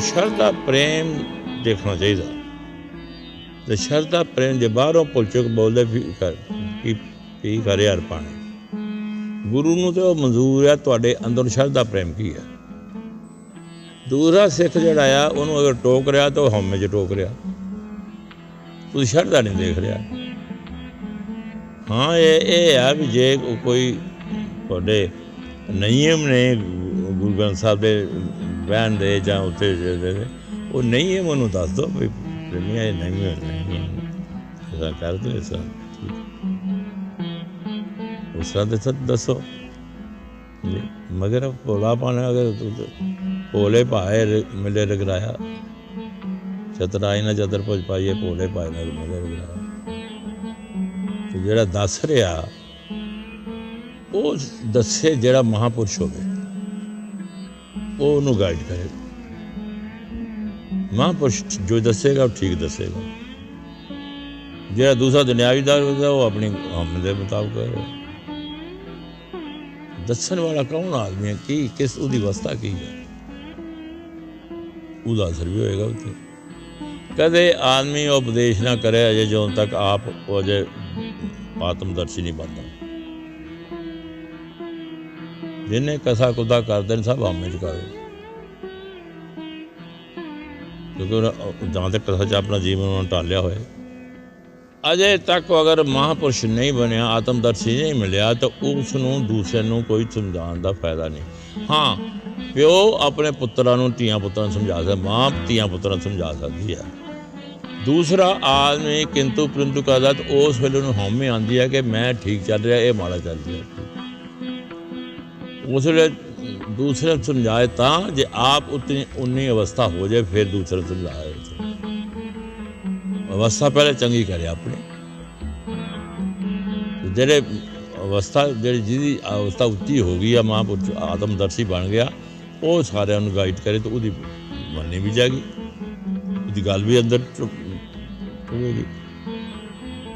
ਸ਼ਰਧਾ ਪ੍ਰੇਮ ਦੇਖਣਾ ਚਾਹੀਦਾ। ਤੇ ਸ਼ਰਧਾ ਪ੍ਰੇਮ ਜੇ ਬਾਹਰੋਂ ਪੁਲਚਕ ਬੋਲਦੇ, ਵੀ ਕਰ ਕੀ ਕੀ ਕਰੇ ਯਾਰ ਪਾਣੀ। ਗੁਰੂ ਨੂੰ ਤੇ ਉਹ ਮਨਜ਼ੂਰ ਹੈ ਤੁਹਾਡੇ ਅੰਦਰ ਸ਼ਰਧਾ ਪ੍ਰੇਮ ਕੀ ਹੈ ਦੂਸਰਾ ਸਿੱਖ ਜਿਹੜਾ ਆ, ਉਹਨੂੰ ਅਗਰ ਟੋਕ ਰਿਹਾ ਤਾਂ ਉਹ ਹਉਮੈ 'ਚ ਟੋਕ ਰਿਹਾ। ਤੁਸੀਂ ਸ਼ਰਧਾ ਨਹੀਂ ਦੇਖ ਰਿਹਾ। ਹਾਂ, ਇਹ ਇਹ ਆ ਵੀ ਜੇ ਕੋਈ ਤੁਹਾਡੇ ਨਿਯਮ ਨੇ ਗੁਰੂ ਗ੍ਰੰਥ ਸਾਹਿਬ ਦੇ ਬਹਿਣ ਦੇ ਜਾਂ ਉੱਤੇ ਜਿਹੜੇ ਨੇ, ਉਹ ਨਿਯਮ ਮੈਨੂੰ ਦੱਸ ਦੋ ਵੀ ਪ੍ਰੇਮੀਆਂ ਇਹ ਨਹੀਂ ਹੈ ਨਹੀਂ ਇਹਦਾ ਕਰ ਦੋ ਇਸ ਉਸ ਤਰ੍ਹਾਂ ਦੇ ਸੱਚ ਦੱਸੋ। ਮਗਰ ਭੋਲਾ ਪਾਣਾ ਅਗਰ ਤੁ- ਭੋਲੇ ਭਾਏ ਮਿਲੇ ਰਗਰਾਇਆ ਚਤਰਾਈ ਨਾ ਚਤਰ ਪੁਜ ਪਾਈਏ ਭੋਲੇ ਭਾਏ ਨਾਲ ਮਿਲੇ ਰਗਰਾਇਆ ਤੇ ਜਿਹੜਾ ਦੱਸ ਰਿਹਾ ਉਹ ਦੱਸੇ ਜਿਹੜਾ ਮਹਾਪੁਰਸ਼ ਹੋਵੇ। ਉਹ ਉਹਨੂੰ ਗਾਈਡ ਕਰੇ। ਮਹਾਂਪੁਰਸ਼ ਜੋ ਦੱਸੇਗਾ, ਉਹ ਠੀਕ ਦੱਸੇਗਾ। ਜਿਹੜਾ ਦੂਸਰਾ ਦੁਨਿਆਵੀਦਾਰ ਹੋਵੇਗਾ ਉਹ ਆਪਣੀ ਹਮ ਦੇ ਮੁਤਾਬਕ ਕਰੇਗਾ ਦੱਸਣ ਵਾਲਾ ਕੌਣ ਆਦਮੀ ਹੈ? ਕੀ, ਕਿਸ, ਉਹਦੀ ਅਵਸਥਾ ਕੀ ਹੈ? ਉਹਦਾ ਅਸਰ ਵੀ ਹੋਏਗਾ ਉੱਤੇ ਕਦੇ ਆਦਮੀ ਉਪਦੇਸ਼ ਨਾ ਕਰੇ, ਅਜੇ ਜਦੋਂ ਤੱਕ ਆਪ ਉਹ ਅਜੇ ਆਤਮਦਰਸ਼ੀ ਨਹੀਂ ਬਣਦਾ। ਜਿਨੇ ਕਸਾ ਕੁਦਾ ਕਰਦੇ ਨੇ ਸਭ ਆਮੇ ਚ ਕਰੇ ਕਿਉਂਕਿ ਉਹਨਾਂ- ਜਾਂ ਤੱਕ ਕਸਾ ਚ ਆਪਣਾ ਜੀਵਨ ਉਹਨਾਂ ਨੇ ਹੋਇਆ। ਅਜੇ ਤੱਕ ਅਗਰ ਮਹਾਪੁਰਸ਼ ਨਹੀਂ ਬਣਿਆ, ਆਤਮਦਰਸ਼ੀ ਨਹੀਂ ਮਿਲਿਆ, ਤਾਂ ਉਸ ਨੂੰ ਦੂਸਰੇ ਨੂੰ ਕੋਈ ਸਮਝਾਉਣ ਦਾ ਫਾਇਦਾ ਨਹੀਂ। ਹਾਂ, ਪਿਓ ਆਪਣੇ ਪੁੱਤਰਾਂ ਨੂੰ ਧੀਆਂ ਪੁੱਤਰਾਂ ਨੂੰ ਸਮਝਾ ਸਕਦਾ, ਮਾਂ ਧੀਆਂ ਪੁੱਤਰਾਂ ਨੂੰ ਸਮਝਾ ਸਕਦੀ ਹੈ। ਦੂਸਰਾ ਆਦਮੀ ਕਿੰਤੂ ਪਰੰਤੂ ਕਰਦਾ, ਤਾਂ ਉਸ ਵੇਲੇ ਨੂੰ ਹਉਮੈ ਆਉਂਦੀ ਹੈ ਕਿ ਮੈਂ ਠੀਕ ਚੱਲ ਰਿਹਾ, ਇਹ ਮਾੜਾ ਚੱਲ ਰਿਹਾ। ਉਸ ਵੇਲੇ ਦੂਸਰੇ ਨੂੰ ਸਮਝਾਏ ਤਾਂ ਜੇ ਆਪ ਉਤਨੀ ਉਨੀ ਅਵਸਥਾ ਹੋ ਜਾਏ ਫਿਰ ਦੂਸਰੇ ਨੂੰ ਸਮਝਾਏ ਅਵਸਥਾ ਪਹਿਲੇ ਚੰਗੀ ਕਰੇ ਆਪਣੇ ਜਿਹੜੇ ਅਵਸਥਾ ਜਿਹੜੀ ਜਿਹਦੀ ਅਵਸਥਾ ਉੱਚੀ ਹੋ ਗਈ ਆ ਮਹਾਂਪੁਰਸ਼ ਆਤਮਦਰਸ਼ੀ ਬਣ ਗਿਆ ਉਹ ਸਾਰਿਆਂ ਨੂੰ ਗਾਈਡ ਕਰੇ ਤਾਂ ਉਹਦੀ ਮੰਨੀ ਵੀ ਜਾਏਗੀ ਉਹਦੀ ਗੱਲ ਵੀ ਅੰਦਰ ਹੋਵੇਗੀ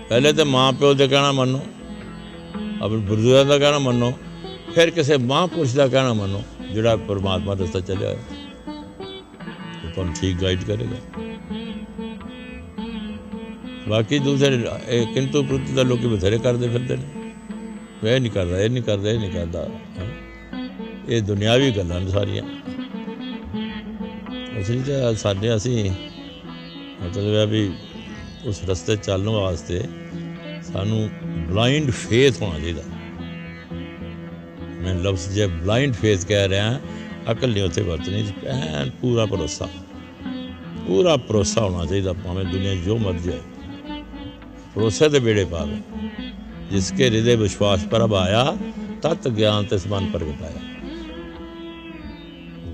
ਪਹਿਲੇ ਤਾਂ ਮਾਂ ਪਿਓ ਦਾ ਕਹਿਣਾ ਮੰਨੋ ਆਪਣੇ ਬਜ਼ੁਰਗਾਂ ਦਾ ਕਹਿਣਾ ਮੰਨੋ ਫਿਰ ਕਿਸੇ ਮਹਾਂਪੁਰਸ਼ ਦਾ ਕਹਿਣਾ ਮੰਨੋ, ਜਿਹੜਾ ਪਰਮਾਤਮਾ ਰਸਤਾ ਚੱਲਿਆ ਹੈ ਉਹ ਤੁਹਾਨੂੰ ਠੀਕ ਗਾਈਡ ਕਰੇਗਾ। ਬਾਕੀ ਦੂਸਰੇ, ਇਹ ਕਿੰਤੂ ਪ੍ਰਤੀ ਦਾ ਲੋਕੀ ਬਥੇਰੇ ਕਰਦੇ ਫਿਰਦੇ ਨੇ। ਇਹ ਨਹੀਂ ਕਰਦਾ, ਇਹ ਨਹੀਂ ਕਰਦਾ, ਇਹ ਨਹੀਂ ਕਰਦਾ। ਹੈਂ। ਇਹ ਦੁਨਿਆਵੀ ਗੱਲਾਂ ਨੇ ਸਾਰੀਆਂ। ਅਸਲੀ ਤਾਂ ਸਾਡੇ ਅਸੀਂ ਮਤਲਬ ਹੈ ਵੀ ਉਸ ਰਸਤੇ ਚੱਲਣ ਵਾਸਤੇ ਸਾਨੂੰ ਬਲਾਈਂਡ ਫੇਥ ਹੋਣਾ ਚਾਹੀਦਾ। ਮੈਂ ਲਫ਼ਜ਼ ਜੇ ਬਲਾਈਂਡ ਫੇਥ ਕਹਿ ਰਿਹਾ, ਅਕਲ ਨਹੀਂ ਉੱਥੇ ਵਰਤਣੀ। ਐਨ ਪੂਰਾ ਭਰੋਸਾ। ਪੂਰਾ ਭਰੋਸਾ ਹੋਣਾ ਚਾਹੀਦਾ, ਭਾਵੇਂ ਦੁਨੀਆ 'ਚ ਜੋ ਮਰਜ਼ੀ ਆਏ ਭਰੋਸੇ ਦੇ ਬੇੜੇ ਪਾਵੇ ਜਿਸਕੇ ਹਿਰਦੇ ਵਿਸ਼ਵਾਸ ਪਰਬ ਆਇਆ, ਤਤ ਗਿਆਨ ਤੇ ਸਮਾਨ ਪ੍ਰਗਟਾਇਆ।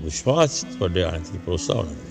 ਵਿਸ਼ਵਾਸ ਤੁਹਾਡੇ ਆਣੇ ਤੇ ਭਰੋਸਾ ਹੋਣਾ ਚਾਹੀਦਾ।